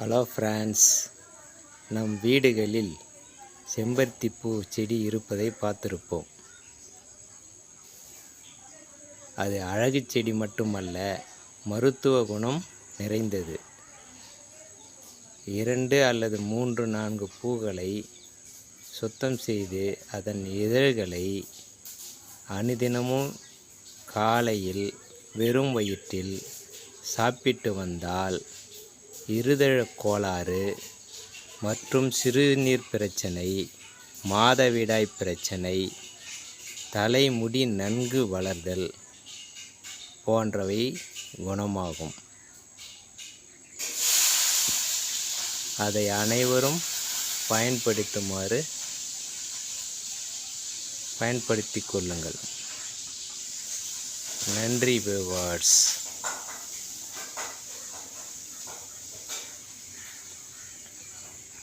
Hello France நம் வீடுகளில் செம்பருத்தி பூ செடி இருப்பதை பார்த்துருப்போம். அது அழகு செடி மட்டுமல்ல மருத்துவ குணம் நிறைந்தது. இரண்டு அல்லது மூன்று நான்கு பூக்களை சுத்தம் செய்து அதன் இதழ்களை அனுதினமும் காலையில் வெறும் வயிற்றில் சாப்பிட்டு வந்தால் இருதழக் கோளாறு மற்றும் சிறுநீர் பிரச்சனை மாதவிடாய் பிரச்சனை தலைமுடி நன்கு வளர்தல் போன்றவை குணமாகும். அதை அனைவரும் பயன்படுத்துமாறு பயன்படுத்திக் கொள்ளுங்கள். நன்றி விவார்ட்ஸ்